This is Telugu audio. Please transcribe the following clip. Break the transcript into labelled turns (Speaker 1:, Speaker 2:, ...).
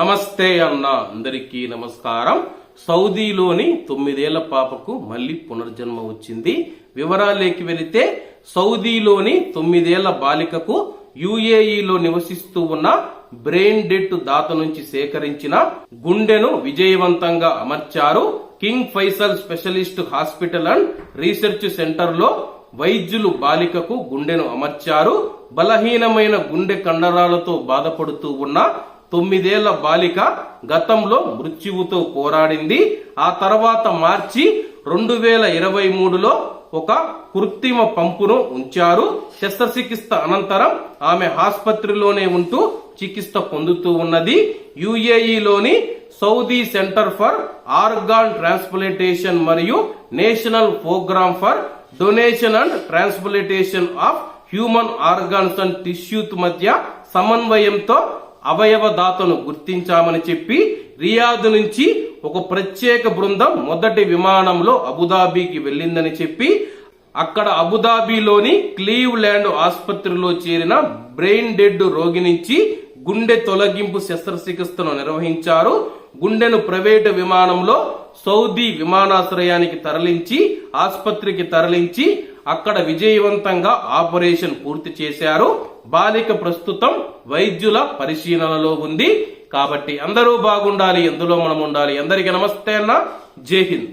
Speaker 1: నమస్తే అన్న అందరికీ నమస్కారం. సౌదీలోని తొమ్మిదేళ్ళ పాపకు మళ్ళీ పునర్జన్మ వచ్చింది. వివరాలేకి వెళితే సౌదీలోని తొమ్మిదేళ్ళ బాలికకు యుఏఈలో నివసిస్తూ ఉన్న బ్రెయిన్ డెట్ దాత నుంచి సేకరించిన గుండెను విజయవంతంగా అమర్చారు. King Faisal specialist hospital and research సెంటర్లో వైద్యులు బాలికకు గుండెను అమర్చారు. బలహీనమైన గుండె కండరాలతో బాధపడుతూ ఉన్న తొమ్మిదేళ్ళ బాలిక గతంలో మృత్యువుతో పోరాడింది. ఆ తర్వాత మార్చి రెండు వేల ఇరవై మూడులో ఒక కృత్రిమ పంపును ఉంచారు. శస్త్రచికిత్స అనంతరం ఆమె ఆసుపత్రిలోనే ఉంటూ చికిత్స పొందుతూ ఉన్నది. యుఏఈలోని Saudi center for organ transplantation మరియు national program for donation and transplantation of human organs and టిష్యూత్ మధ్య సమన్వయంతో అవయవ దాతను గుర్తించామని చెప్పి రియాద్ నుంచి ఒక ప్రత్యేక బృందం మొదటి విమానంలో అబుదాబీకి వెళ్ళిందని చెప్పి అక్కడ అబుదాబీలోని క్లీవ్ ల్యాండ్ ఆసుపత్రిలో చేరిన బ్రెయిన్ డెడ్ రోగి నుంచి గుండె తొలగింపు శస్త్రచికిత్సను నిర్వహించారు. గుండెను ప్రైవేటు విమానంలో సౌదీ విమానాశ్రయానికి తరలించి ఆసుపత్రికి తరలించి అక్కడ విజయవంతంగా ఆపరేషన్ పూర్తి చేశారు. బాలిక ప్రస్తుతం వైద్యుల పరిశీలనలో ఉంది. కాబట్టి అందరూ బాగుండాలి ఎందులో మనం ఉండాలి? అందరికీ నమస్తే అన్న. జై హింద్.